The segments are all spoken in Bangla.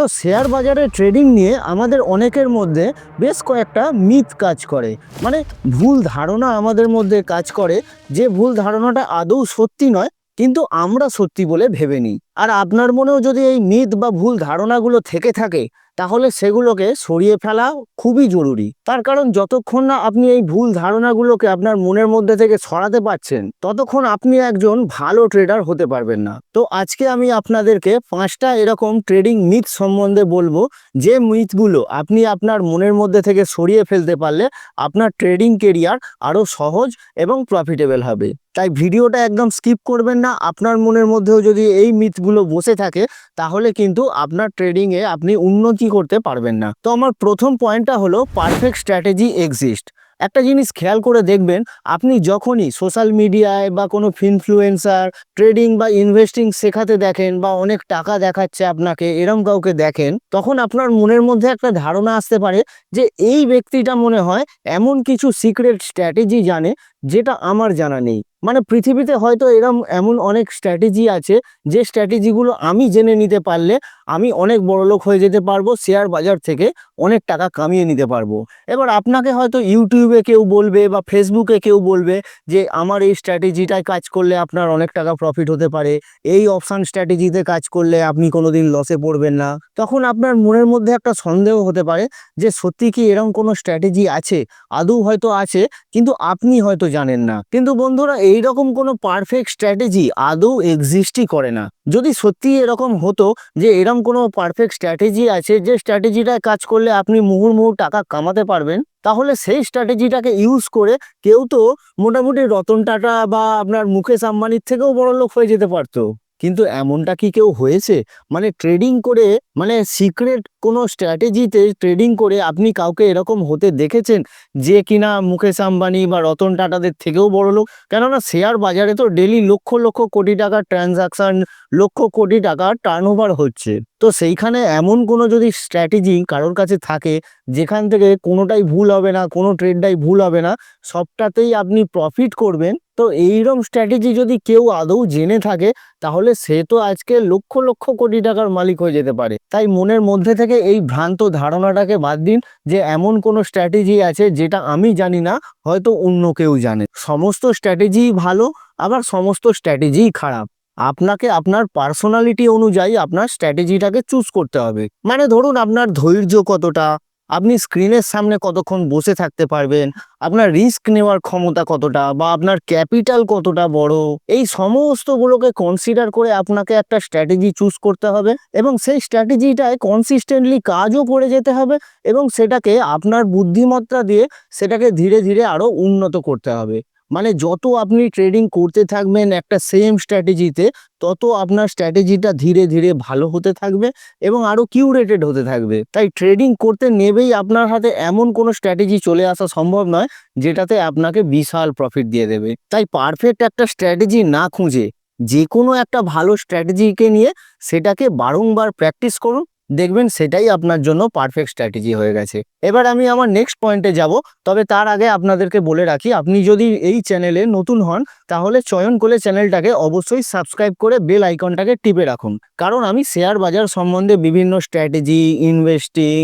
তো শেয়ার বাজারে ট্রেডিং নিয়ে আমাদের অনেকের মধ্যে বেশ কয়েকটা মিথ কাজ করে। মানে ভুল ধারণা আমাদের মধ্যে কাজ করে যে ভুল ধারণাটা আদৌ সত্যি নয়, কিন্তু আমরা সত্যি বলে ভেবে নিই। আর আপনার মনেও যদি এই মিথ বা ভুল ধারণাগুলো থেকে থাকে তাহলে সেগুলোকে সরিয়ে ফেলা খুবই জরুরি। তার কারণ যতক্ষণ না আপনি এই ভুল ধারণাগুলোকে আপনার মনের মধ্যে থেকে সরাতে পারছেন, ততক্ষণ আপনি একজন ভালো ট্রেডার হতে পারবেন না। তো আজকে আমি আপনাদেরকে পাঁচটা এরকম ট্রেডিং মিথ সম্বন্ধে বলব, যে মিথগুলো আপনি আপনার মনের মধ্যে থেকে সরিয়ে ফেলতে পারলে আপনার ট্রেডিং কেরিয়ার আরও সহজ এবং প্রফিটেবল হবে। তাই ভিডিওটা একদম স্কিপ করবেন না। আপনার মনের মধ্যেও যদি এই মিথগুলো বসে থাকে, তাহলে কিন্তু আপনার ট্রেডিংয়ে আপনি উন্নতি করতে পারবেন না। তো আমার প্রথম পয়েন্টটা হলো পারফেক্ট স্ট্র্যাটেজি এক্সিস্ট একটা জিনিস খেয়াল করে দেখবেন, আপনি যখনই সোশ্যাল মিডিয়ায় বা কোনো ইনফ্লুয়েন্সার ট্রেডিং বা ইনভেস্টিং শেখাতে দেখেন বা অনেক টাকা দেখাচ্ছে আপনাকে, এরম কাউকে দেখেন, তখন আপনার মনের মধ্যে একটা ধারণা আসতে পারে যে এই ব্যক্তিটা মনে হয় এমন কিছু সিক্রেট স্ট্র্যাটেজি জানে, যেটা আমার জানা নেই। মানে পৃথিবীতে হয়তো এরম এমন অনেক স্ট্র্যাটেজি আছে, যে স্ট্র্যাটেজিগুলো আমি জেনে নিতে পারলে আমি অনেক বড়লোক হয়ে যেতে পারব শেয়ার বাজার থেকে অনেক টাকা কামিয়ে নিতে পারব। এবার আপনাকে হয়তো ইউটিউবে কেউ বলবে বা ফেসবুকে কেউ বলবে যে আমার এই স্ট্র্যাটেজিটায় কাজ করলে আপনার অনেক টাকা প্রফিট হতে পারে, এই অপশান স্ট্র্যাটেজিতে কাজ করলে আপনি কোনো দিন লসে পড়বেন না। তখন আপনার মনের মধ্যে একটা সন্দেহ হতে পারে যে সত্যি কি এরকম কোনো স্ট্র্যাটেজি আছে? আদৌ হয়তো আছে, কিন্তু আপনি হয়তো জানেন না। কিন্তু বন্ধুরা এইরকম কোনো পারফেক্ট স্ট্র্যাটেজি আদৌ এক্সিস্টই করে না। যদি সত্যি এরকম হতো যে এরকম কোনো পারফেক্ট স্ট্র্যাটেজি আছে, যে স্ট্র্যাটেজিটায় কাজ করলে আপনি মুহুর্মুহু টাকা কামাতে পারবেন, তাহলে সেই স্ট্র্যাটেজিটাকে ইউজ করে কেউ তো মোটামুটি রতন টাটা বা আপনার মুকেশ আম্বানির থেকেও বড় লোক হয়ে যেতে পারতো। কিন্তু এমনটা কি কেউ হয়েছে? মানে ট্রেডিং করে মানে সিক্রেট কোনো স্ট্র্যাটেজিতে ট্রেডিং করে আপনি কাউকে এরকম হতে দেখেছেন? যে কিনা মুকেশ আম্বানি বা রতন টাটাদের থেকেও বড় লোক? কেননা শেয়ার বাজারে তো ডেলি লক্ষ লক্ষ কোটি টাকার ট্রানজাকশান লক্ষ কোটি টাকার টার্নওভার হচ্ছে। তো সেইখানে এমন কোনো যদি স্ট্র্যাটেজি কারোর কাছে থাকে, যেখান থেকে কোনোটাই ভুল হবে না, কোনো ট্রেডটাই ভুল হবে না, সবটাতেই আপনি প্রফিট করবেন। তো এইরকম স্ট্র্যাটেজি যদি কেউ আদৌ জেনে থাকে, তাহলে সে তো আজকে লক্ষ লক্ষ কোটি টাকার মালিক হয়ে যেতে পারে। তাই মনের মধ্যে থেকে এই ভ্রান্ত ধারণাটাকে বাদ দিন যে এমন কোনো স্ট্র্যাটেজি আছে যেটা আমি জানি না, হয়তো অন্য কেউ জানে। সমস্ত স্ট্র্যাটেজি ভালো, আবার সমস্ত স্ট্র্যাটেজিই খারাপ। আপনাকে আপনার পার্সোনালিটি অনুযায়ী আপনার স্ট্র্যাটেজিটাকে চুজ করতে হবে। মানে ধরুন আপনার ধৈর্য কতটা আপনি স্ক্রিনের সামনে কতক্ষণ বসে থাকতে পারবেন? আপনার রিস্ক নেওয়ার ক্ষমতা কতটা? বা আপনার ক্যাপিটাল কতটা বড়? এই সমস্তগুলোকে কনসিডার করে আপনাকে একটা স্ট্র্যাটেজি চুজ করতে হবে এবং সেই স্ট্র্যাটেজিটায় কনসিস্টেন্টলি কাজও করে যেতে হবে এবং সেটাকে আপনার বুদ্ধিমত্তা দিয়ে সেটাকে ধীরে ধীরে আরও উন্নত করতে হবে। মানে যত আপনি ট্রেডিং করতে থাকবেন একটা সেম স্ট্র্যাটেজিতে তত আপনার স্ট্র্যাটেজিটা ধীরে ধীরে ভালো হতে থাকবে এবং আরও কিউরেটেড হতে থাকবে। তাই ট্রেডিং করতে নেবেই আপনার হাতে এমন কোনো স্ট্র্যাটেজি চলে আসা সম্ভব নয়, যেটাতে আপনাকে বিশাল প্রফিট দিয়ে দেবে। তাই পারফেক্ট একটা স্ট্র্যাটেজি না খুঁজে যে কোনো একটা ভালো স্ট্র্যাটেজিকে নিয়ে সেটাকে বারংবার প্র্যাকটিস করুন দেখবেন সেটাই আপনার জন্য পারফেক্ট স্ট্র্যাটেজি হয়ে গেছে। এবার আমি আমার নেক্সট পয়েন্টে যাব, তবে তার আগে আপনাদেরকে বলে রাখি, আপনি যদি এই চ্যানেলে নতুন হন, তাহলে চয়ন করে চ্যানেলটাকে অবশ্যই সাবস্ক্রাইব করে বেল আইকনটাকে টিপে রাখুন। কারণ আমি শেয়ার বাজার সম্বন্ধে বিভিন্ন স্ট্র্যাটেজি ইনভেস্টিং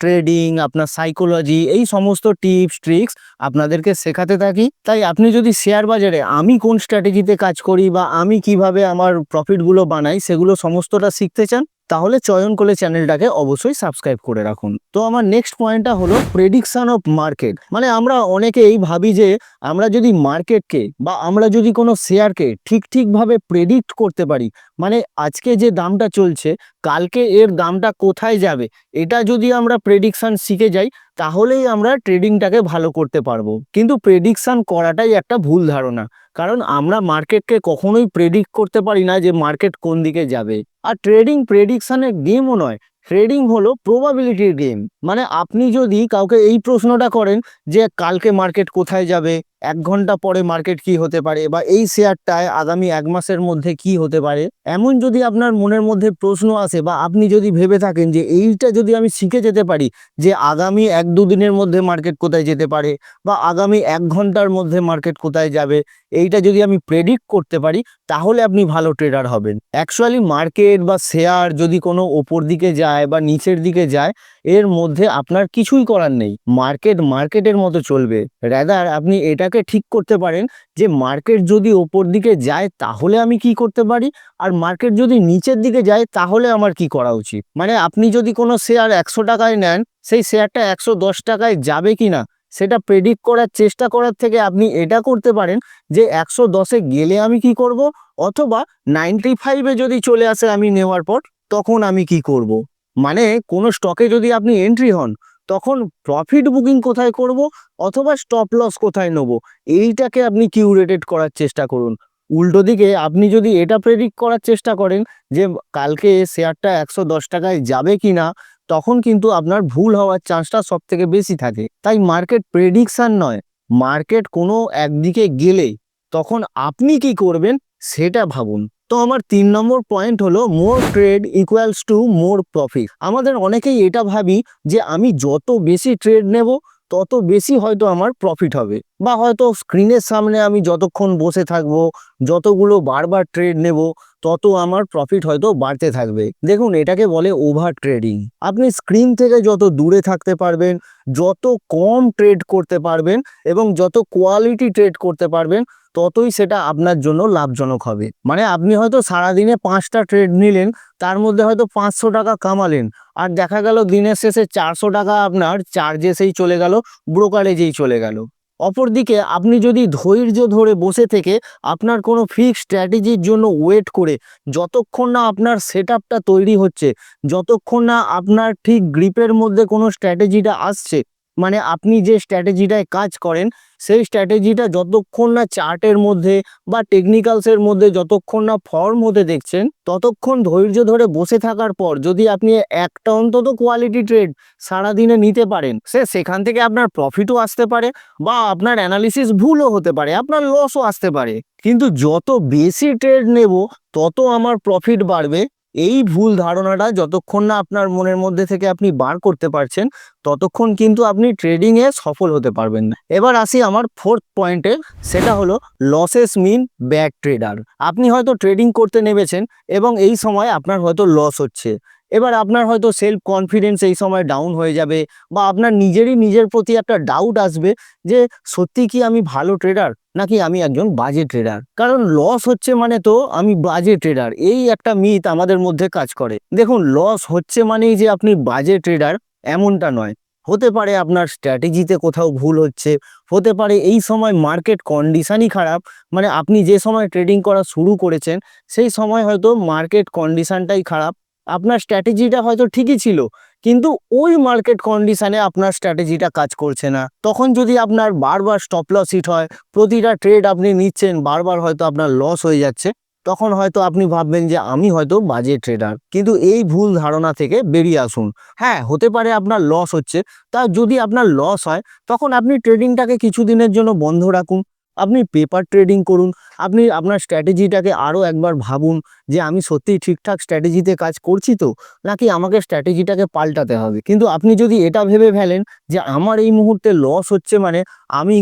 ট্রেডিং আপনার সাইকোলজি এই সমস্ত টিপস ট্রিক্স আপনাদেরকে শেখাতে থাকি। তাই আপনি যদি শেয়ার বাজারে আমি কোন স্ট্র্যাটেজিতে কাজ করি বা আমি কীভাবে আমার প্রফিটগুলো বানাই, সেগুলো সমস্তটা শিখতে চান, তাহলে চয়ন করে চ্যানেলটাকে অবশ্যই সাবস্ক্রাইব করে রাখুন। তো আমার নেক্সট পয়েন্টটা হলো প্রেডিকশান অফ মার্কেট মানে আমরা অনেকেই ভাবি যে আমরা যদি মার্কেটকে বা আমরা যদি কোনো শেয়ারকে ঠিক ঠিকভাবে প্রেডিক্ট করতে পারি মানে আজকে যে দামটা চলছে কালকে এর দামটা কোথায় যাবে? এটা যদি আমরা প্রেডিকশান শিখে যাই, তাহলেই আমরা ট্রেডিংটাকে ভালো করতে পারব। কিন্তু প্রেডিকশান করাটাই একটা ভুল ধারণা। কারণ আমরা মার্কেটকে কখনোই প্রেডিক্ট করতে পারি না যে মার্কেট কোন দিকে যাবে। আর ট্রেডিং প্রেডিকশানের গেমও নয়। ট্রেডিং হলো প্রবাবিলিটির গেম মানে আপনি যদি কাউকে এই প্রশ্নটা করেন যে কালকে মার্কেট কোথায় যাবে এক ঘণ্টা পরে মার্কেট কি হতে পারে বা এই শেয়ারটায় আগামী এক মাসের মধ্যে কি হতে পারে? এমন যদি আপনার মনের মধ্যে প্রশ্ন আসে বা আপনি যদি ভেবে থাকেন যে এইটা যদি আমি শিখে যেতে পারি যে আগামী এক দুদিনের মধ্যে মার্কেট কোথায় যেতে পারে বা আগামী এক ঘণ্টার মধ্যে মার্কেট কোথায় যাবে, এইটা যদি আমি প্রেডিক্ট করতে পারি, তাহলে আপনি ভালো ট্রেডার হবেন। অ্যাকচুয়ালি মার্কেট বা শেয়ার যদি কোনো ওপর দিকে যায় বা নিচের দিকে যায়, এর মধ্যে আপনার কিছুই করার নেই। মার্কেট মার্কেটের মতো চলবে। রেদার আপনি এটাকে ঠিক করতে পারেন যে মার্কেট যদি ওপর দিকে যায় তাহলে আমি কি করতে পারি? আর মার্কেট যদি নিচের দিকে যায় তাহলে আমার কি করা উচিত? মানে আপনি যদি কোনো শেয়ার একশো টাকায় নেন, সেই শেয়ারটা একশো দশ টাকায় যাবে কি না সেটা প্রেডিক্ট করার চেষ্টা করার থেকে আপনি এটা করতে পারেন যে একশো দশে গেলে আমি কি করব? অথবা নাইনটি ফাইভে যদি চলে আসে আমি নেওয়ার পর তখন আমি কি করব। মানে কোনো স্টকে যদি আপনি এন্ট্রি হন তখন প্রফিট বুকিং কোথায় করব অথবা স্টপ লস কোথায় নেব? এইটাকে আপনি কিউরেটেড করার চেষ্টা করুন। উল্টো দিকে আপনি যদি এটা প্রেডিক্ট করার চেষ্টা করেন যে কালকে শেয়ারটা একশো দশ টাকায় যাবে কি না তখন কিন্তু আপনার ভুল হওয়ার চান্সটা সব থেকে বেশি থাকে। তাই মার্কেট প্রেডিকশান নয় মার্কেট কোনো একদিকে গেলে তখন আপনি কি করবেন সেটা ভাবুন। তো আমার তিন নম্বর পয়েন্ট হলো more trade equals to more profit আমাদের অনেকেই এটা ভাবি যে আমি যত বেশি ট্রেড নেব, তত বেশি হয়তো আমার প্রফিট হবে। বা হয়তো স্ক্রিনের সামনে আমি যতক্ষণ বসে থাকব, যতগুলো বারবার ট্রেড নেব, তত আমার প্রফিট হয়তো বাড়তে থাকবে। দেখুন, এটাকে বলে ওভার ট্রেডিং আপনি স্ক্রিন থেকে যত দূরে থাকতে পারবেন, যত কম ট্রেড করতে পারবেন এবং যত কোয়ালিটি ট্রেড করতে পারবেন ততই সেটা আপনার জন্য লাভজনক হবে। মানে আপনি হয়তো সারাদিনে পাঁচটা ট্রেড নিলেন, তার মধ্যে হয়তো পাঁচশো টাকা কামালেন, আর দেখা গেল দিনের শেষে চারশো টাকা আপনার চার্জেসেই চলে গেল ব্রোকারেজেই চলে গেল। অপরদিকে আপনি যদি ধৈর্য ধরে বসে থেকে আপনার কোনো ফিক্সড স্ট্র্যাটেজির জন্য ওয়েট করে, যতক্ষণ না আপনার সেট তৈরি হচ্ছে, যতক্ষণ না আপনার ঠিক গ্রিপের মধ্যে কোনো স্ট্র্যাটেজিটা আসছে মানে আপনি যে স্ট্র্যাটেজিটায় কাজ করেন, সেই স্ট্র্যাটেজিটা যতক্ষণ না চার্টের মধ্যে বা টেকনিক্যালসের মধ্যে যতক্ষণ না ফর্ম হতে দেখছেন, ততক্ষণ ধৈর্য ধরে বসে থাকার পর যদি আপনি একটা অন্তত কোয়ালিটি ট্রেড সারাদিনে নিতে পারেন, সে সেখান থেকে আপনার প্রফিটও আসতে পারে বা আপনার অ্যানালিসিস ভুলও হতে পারে, আপনার লসও আসতে পারে। কিন্তু যত বেশি ট্রেড নেব, তত আমার প্রফিট বাড়বে এই ভুল ধারণাটা যতক্ষণ না আপনার মনের মধ্যে থেকে আপনি বার করতে পারছেন, ততক্ষণ কিন্তু আপনি ট্রেডিংয়ে সফল হতে পারবেন না। এবার আসি আমার ফোর্থ পয়েন্টে সেটা হলো লসেস মিন ব্যাক ট্রেডার আপনি হয়তো ট্রেডিং করতে নেমেছেন এবং এই সময় আপনার হয়তো লস হচ্ছে। এবার আপনার হয়তো সেলফ কনফিডেন্স এই সময় ডাউন হয়ে যাবে বা আপনার নিজেরই নিজের প্রতি একটা ডাউট আসবে যে সত্যি কি আমি ভালো ট্রেডার নাকি আমি একজন বাজে ট্রেডার কারণ লস হচ্ছে মানে তো আমি বাজে ট্রেডার এই একটা মিথ আমাদের মধ্যে কাজ করে। দেখুন লস হচ্ছে মানেই যে আপনি বাজে ট্রেডার এমনটা নয়। হতে পারে আপনার স্ট্র্যাটেজিতে কোথাও ভুল হচ্ছে, হতে পারে এই সময় মার্কেট কন্ডিশনই খারাপ মানে আপনি যে সময় ট্রেডিং করা শুরু করেছেন, সেই সময় হয়তো মার্কেট কন্ডিশনটাই খারাপ। আপনার স্ট্র্যাটেজিটা হয়তো ঠিকই ছিল, কিন্তু ওই মার্কেট কন্ডিশনে আপনার স্ট্র্যাটেজিটা কাজ করছে না। তখন যদি আপনার বারবার স্টপ লস হিট হয়, প্রতিটা ট্রেড আপনি নিচ্ছেন, বারবার হয়তো আপনার লস হয়ে যাচ্ছে, তখন হয়তো আপনি ভাববেন যে আমি হয়তো বাজে ট্রেডার কিন্তু এই ভুল ধারণা থেকে বেরিয়ে আসুন। হ্যাঁ হতে পারে আপনার লস হচ্ছে, তা যদি আপনার লস হয়, তখন আপনি ট্রেডিংটাকে কিছুদিনের জন্য বন্ধ রাখুন। আপনি পেপার ট্রেডিং করুন, আপনি আপনার স্ট্র্যাটেজিটাকে আরও একবার ভাবুন যে আমি সত্যিই ঠিকঠাক স্ট্র্যাটেজিতে কাজ করছি তো, নাকি আমাকে স্ট্র্যাটেজিটাকে পাল্টাতে হবে? কিন্তু আপনি যদি এটা ভেবে ফেলেন যে আমার এই মুহূর্তে লস হচ্ছে মানে আমি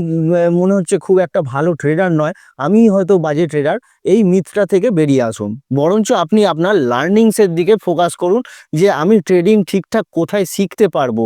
মনে হচ্ছে খুব একটা ভালো ট্রেডার নয় আমি হয়তো বাজে ট্রেডার এই মিথটা থেকে বেরিয়ে আসুন। বরঞ্চ আপনি আপনার লার্নিংসের দিকে ফোকাস করুন যে আমি ট্রেডিং ঠিকঠাক কোথায় শিখতে পারব,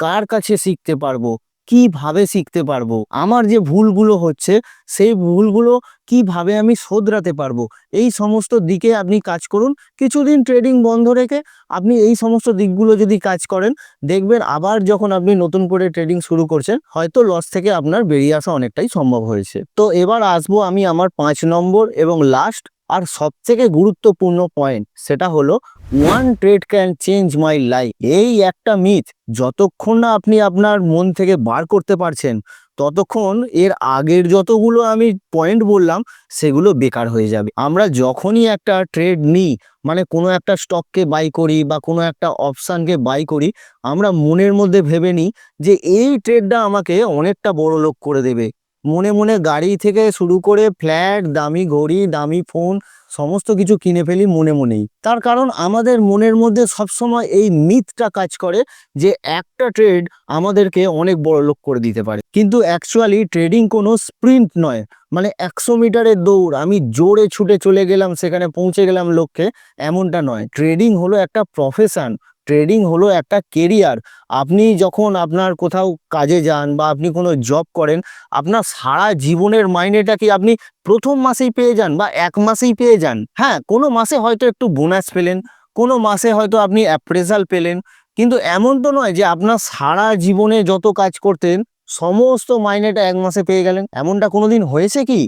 কার কাছে শিখতে পারব কীভাবে শিখতে পারব? আমার যে ভুলগুলো হচ্ছে, সেই ভুলগুলো কীভাবে আমি শোধরাতে পারব? এই সমস্ত দিকে আপনি কাজ করুন। কিছুদিন ট্রেডিং বন্ধ রেখে আপনি এই সমস্ত দিকগুলো যদি কাজ করেন, দেখবেন আবার যখন আপনি নতুন করে ট্রেডিং শুরু করছেন, হয়তো লস থেকে আপনার বেরিয়ে আসা অনেকটাই সম্ভব হয়েছে। তো এবার আসব আমি আমার পাঁচ নম্বর এবং লাস্ট আর সবথেকে গুরুত্বপূর্ণ পয়েন্ট সেটা হলো one trade can change my life এই একটা মিথ যতক্ষণ না আপনি আপনার মন থেকে বার করতে পারছেন, ততক্ষণ এর আগের যতগুলো আমি পয়েন্ট বললাম, সেগুলো বেকার হয়ে যাবে। আমরা যখনই একটা ট্রেড নিই মানে কোনো একটা স্টককে বাই করি বা কোনো একটা অপশানকে বাই করি, আমরা মনের মধ্যে ভেবে নিই যে এই ট্রেডটা আমাকে অনেকটা বড় লোক করে দেবে। মনে মনে গাড়ি থেকে শুরু করে ফ্ল্যাট, দামি ঘড়ি, দামি ফোন, সমস্ত কিছু কিনে ফেলি মনে মনেই। তার কারণ আমাদের মনের মধ্যে সবসময় এই মিথটা কাজ করে যে একটা ট্রেড আমাদেরকে অনেক বড় লোক করে দিতে পারে। কিন্তু অ্যাকচুয়ালি ট্রেডিং কোনো স্প্রিন্ট নয়। মানে একশো মিটারের দৌড়, আমি জোরে ছুটে চলে গেলাম, সেখানে পৌঁছে গেলাম লক্ষ্যে এমনটা নয়। ট্রেডিং হলো একটা প্রফেশন ট্রেডিং হলো একটা কেরিয়ার আপনি যখন আপনার কোথাও কাজে যান বা আপনি কোনো জব করেন, আপনার সারা জীবনের মাইনেটা কি আপনি প্রথম মাসেই পেয়ে যান বা এক মাসেই পেয়ে যান? হ্যাঁ কোনো মাসে হয়তো একটু বোনাস পেলেন, কোনো মাসে হয়তো আপনি অ্যাপ্রেজাল পেলেন, কিন্তু এমন তো নয় যে আপনার সারা জীবনে যত কাজ করতেন, সমস্ত মাইনেটা এক মাসে পেয়ে গেলেন। এমনটা কোনোদিন হয়েছে কি?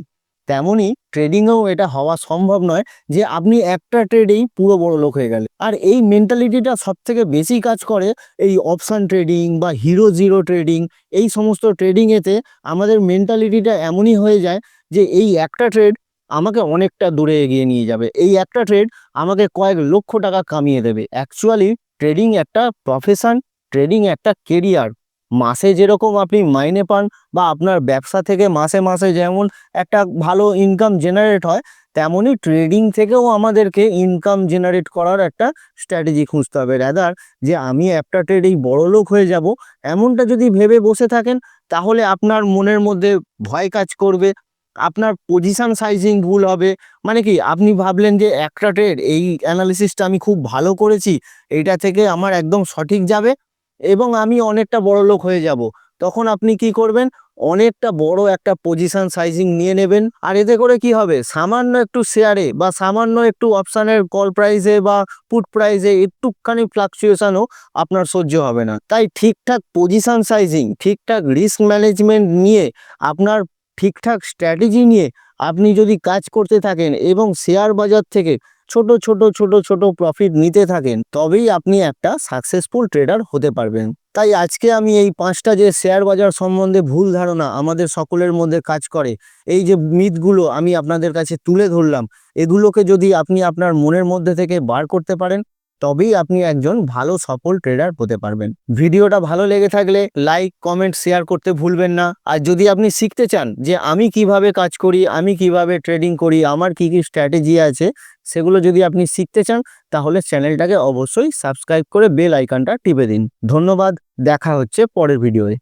তেমনই ট্রেডিংয়েও এটা হওয়া সম্ভব নয় যে আপনি একটা ট্রেডেই পুরো বড় লোক হয়ে গেলেন। আর এই মেন্টালিটিটা সব থেকে বেশি কাজ করে এই অপশান ট্রেডিং বা হিরো জিরো ট্রেডিং এই সমস্ত ট্রেডিংয়েতে আমাদের মেন্টালিটিটা এমনই হয়ে যায় যে এই একটা ট্রেড আমাকে অনেকটা দূরে এগিয়ে নিয়ে যাবে, এই একটা ট্রেড আমাকে কয়েক লক্ষ টাকা কামিয়ে দেবে। অ্যাকচুয়ালি ট্রেডিং একটা প্রফেশন ট্রেডিং একটা কেরিয়ার মাসে যেরকম আপনি মাইনে পান বা আপনার ব্যবসা থেকে মাসে মাসে যেমন একটা ভালো ইনকাম জেনারেট হয়, তেমনই ট্রেডিং থেকেও আমাদেরকে ইনকাম জেনারেট করার একটা স্ট্র্যাটেজি খুঁজতে হবে। রাদার যে আমি একটা ট্রেডেই বড় লোক হয়ে যাব, এমনটা যদি ভেবে বসে থাকেন, তাহলে আপনার মনের মধ্যে ভয় কাজ করবে, আপনার পজিশন সাইজিং ভুল হবে। মানে কি, আপনি ভাবলেন যে একটা ট্রেড এই অ্যানালিসিসটা আমি খুব ভালো করেছি, এইটা থেকে আমার একদম সঠিক যাবে এবং আমি অনেকটা বড় লোক হয়ে যাব। তখন আপনি কি করবেন? অনেকটা বড় একটা পজিশন সাইজিং নিয়ে নেবেন। আর এতে করে কি হবে? সামান্য একটু শেয়ারে বা সামান্য একটু অপশানের কল প্রাইসে বা পুট প্রাইসে একটুখানি ফ্লাকচুয়েশনও আপনার সহ্য হবে না। তাই ঠিকঠাক পজিশন সাইজিং ঠিকঠাক রিস্ক ম্যানেজমেন্ট নিয়ে আপনার ঠিকঠাক স্ট্র্যাটেজি নিয়ে আপনি যদি কাজ করতে থাকেন এবং শেয়ার বাজার থেকে ছোট ছোট ছোট ছোট প্রফিট নিতে থাকেন, তবেই আপনি একটা সাকসেসফুল ট্রেডার হতে পারবেন। তাই আজকে আমি এই পাঁচটা যে শেয়ার বাজার সম্বন্ধে ভুল ধারণা আমাদের সকলের মধ্যে কাজ করে, এই যে মিথগুলো আমি আপনাদের কাছে তুলে ধরলাম, এগুলোকে যদি আপনি আপনার মনের মধ্যে থেকে বার করতে পারেন তবেই আপনি একজন ভালো, সফল ট্রেডার হতে পারবেন। ভিডিওটা ভালো লেগে থাকলে লাইক কমেন্ট শেয়ার করতে ভুলবেন না। আর যদি আপনি শিখতে চান যে আমি কীভাবে কাজ করি, আমি কীভাবে ট্রেডিং করি, আমার কি কি স্ট্র্যাটেজি আছে, সেগুলো যদি আপনি শিখতে চান, তাহলে চ্যানেলটাকে অবশ্যই সাবস্ক্রাইব করে বেল আইকনটা টিপে দিন। ধন্যবাদ, দেখা হচ্ছে পরের ভিডিওয়ে